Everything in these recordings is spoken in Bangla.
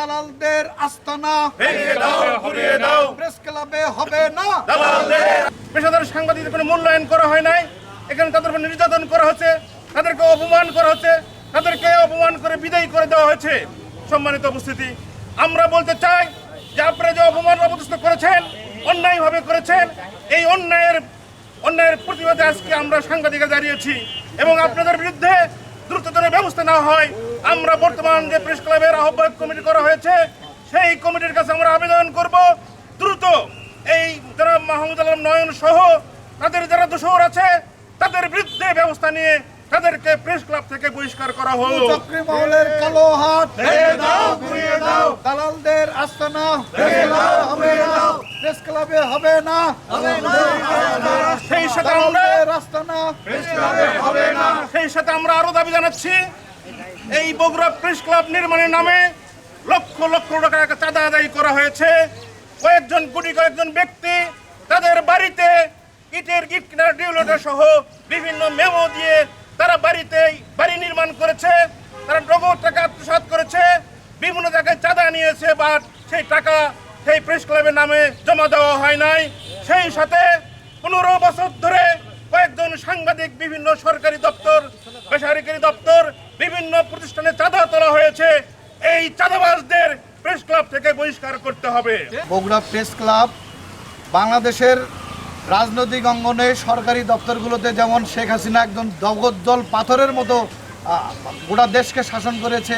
দালালদের আস্তানা। প্রেস ক্লাবে হবে না। পেশাদার সাংবাদিকদের কোনো মূল্যায়ন করা হয় নাই। এখানে তাদের উপর নির্যাতন করা হচ্ছে। তাদেরকে অপমান করা হচ্ছে। তাদেরকে অপমান করে বিদায় করে দেওয়া হয়েছে। সম্মানিত উপস্থিতি আমরা বলতে চাই যে আপনারা যে অপমান অবস্থ করেছেন অন্যায়ভাবে করেছেন এই অন্যায়ের অন্যায়ের প্রতিবাদে আজকে আমরা সাংবাদিকরা দাঁড়িয়েছি। এবং আপনাদের বিরুদ্ধে দ্রুততর ব্যবস্থা নেওয়া হয়। আমরা বর্তমান যে প্রেস ক্লাবের আহ্বায়ক কমিটি করা হয়েছে সেই কমিটির কাছে আমরা আবেদন করব দ্রুত এই যারা মাহমুদ আলম নয়ন সহ তাদের যারা দোষর আছে তাদের বিরুদ্ধে ব্যবস্থা নিয়ে তাদেরকে প্রেস ক্লাব থেকে বহিষ্কার করা হোক। চক্রী মহলের কালো হাত দাও, ঘুরিয়ে দাও। দালালদের আস্তানা হবে না। প্রেস ক্লাবে হবে না। সেই সাথে আমরা দালালদের আস্তানা সেই সাথে আমরা আরও দাবি জানাচ্ছি। এই বগুড়া প্রেস ক্লাব নির্মাণের নামে লক্ষ লক্ষ টাকা চাঁদা আদায় করা হয়েছে। কয়েকজন কোটি কয়েকজন ব্যক্তি তাদের বাড়িতে ইটের গিট কেনার ডিউলেটার সহ বিভিন্ন মেমো দিয়ে তারা বাড়িতে বাড়ি নির্মাণ করেছে। তারা নগদ টাকা আত্মসাৎ করেছে। বিভিন্ন জায়গায় চাঁদা নিয়েছে বা সেই টাকা সেই প্রেস ক্লাবের নামে জমা দেওয়া হয় নাই। সেই সাথে পনেরো বছর ধরে কয়েকজন সাংবাদিক, বিভিন্ন সরকারি দপ্তর, বেসরকারি দপ্তর বিভিন্ন প্রতিষ্ঠানে চাঁদা তোলা হয়েছে। এই চাঁদাবাজদের প্রেস ক্লাব থেকে বহিষ্কার করতে হবে। বগুড়া প্রেস ক্লাব বাংলাদেশের রাজনৈতিক অঙ্গনে সরকারি দপ্তরগুলোতে যেমন শেখ হাসিনা একজন জগজ্জল পাথরের মতো গোটা দেশকে শাসন করেছে,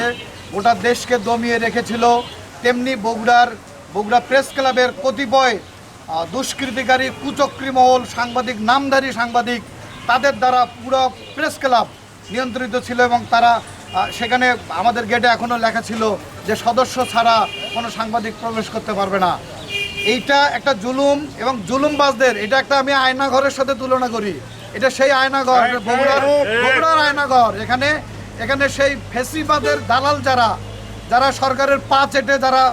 গোটা দেশকে দমিয়ে রেখেছিল, তেমনি বগুড়ার, বগুড়া প্রেস ক্লাবের কতিপয় দুষ্কৃতিকারী কুচক্রী মহল, সাংবাদিক, নামধারী সাংবাদিক, তাদের দ্বারা পুরো প্রেস ক্লাব নিয়ন্ত্রিত ছিল এবং তারা সেখানে আমাদের গেটে এখনও লেখা ছিল যে সদস্য ছাড়া কোনো সাংবাদিক প্রবেশ করতে পারবে না। এইটা একটা জুলুম এবং জুলুমবাজদের এটা একটা আমি আয়নাঘরের সাথে তুলনা করি। এটা সেই আয়নাঘর বগুড়ার বগুড়ার আয়নাঘর। এখানে এখানে সেই ফেসিবাদের দালাল যারা যারা সরকারের পা চেটে যারা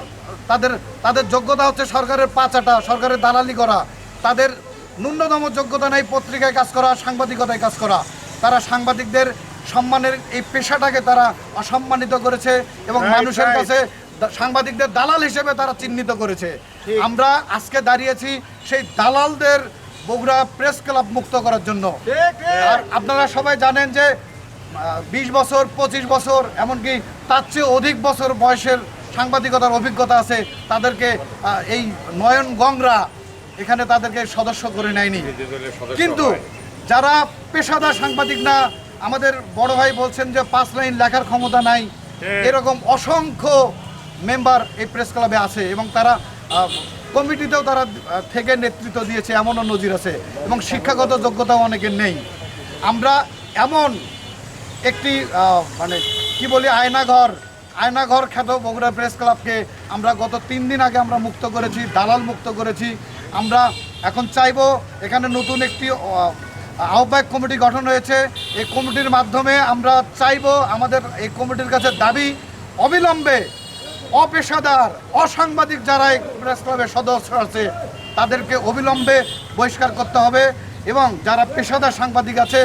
তাদের তাদের যোগ্যতা হচ্ছে সরকারের পা চাটা সরকারের দালালি করা। তাদের ন্যূনতম যোগ্যতা নেই পত্রিকায় কাজ করা সাংবাদিকতায় কাজ করা। তারা সাংবাদিকদের সম্মানের এই পেশাটাকে তারা অসম্মানিত করেছে এবং মানুষের কাছে সাংবাদিকদের দালাল হিসেবে তারা চিহ্নিত করেছে। আমরা আজকে দাঁড়িয়েছি সেই দালালদের বগুড়া প্রেস ক্লাব মুক্ত করার জন্য। আর আপনারা সবাই জানেন যে বিশ বছর পঁচিশ বছর এমনকি তার চেয়ে অধিক বছর বয়সের সাংবাদিকতার অভিজ্ঞতা আছে তাদেরকে এই নয়ন গংরা এখানে তাদেরকে সদস্য করে নেয়নি। কিন্তু যারা পেশাদার সাংবাদিক না আমাদের বড় ভাই বলছেন যে পাঁচ লাইন লেখার ক্ষমতা নাই। এরকম অসংখ্য মেম্বার এই প্রেস ক্লাবে আছে এবং তারা কমিটিতেও তারা থেকে নেতৃত্ব দিয়েছে এমনও নজির আছে এবং শিক্ষাগত যোগ্যতাও অনেকের নেই। আমরা এমন একটি মানে কি বলি আয়নাঘর আয়নাঘর খ্যাত বগুড়া প্রেস ক্লাবকে আমরা গত তিন দিন আগে আমরা মুক্ত করেছি দালাল মুক্ত করেছি। আমরা এখন চাইব এখানে নতুন একটি আহ্বায়ক কমিটি গঠন হয়েছে। এই কমিটির মাধ্যমে আমরা চাইব আমাদের এই কমিটির কাছে দাবি অবিলম্বে অপেশাদার, অসাংবাদিক যারা এই প্রেস ক্লাবের সদস্য আছে, তাদেরকে অবিলম্বে বহিষ্কার করতে হবে এবং যারা পেশাদার সাংবাদিক আছে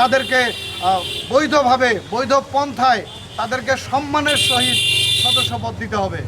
তাদেরকে বৈধভাবে, বৈধ পন্থায় তাদেরকে সম্মানের সহিত সদস্যপদ দিতে হবে।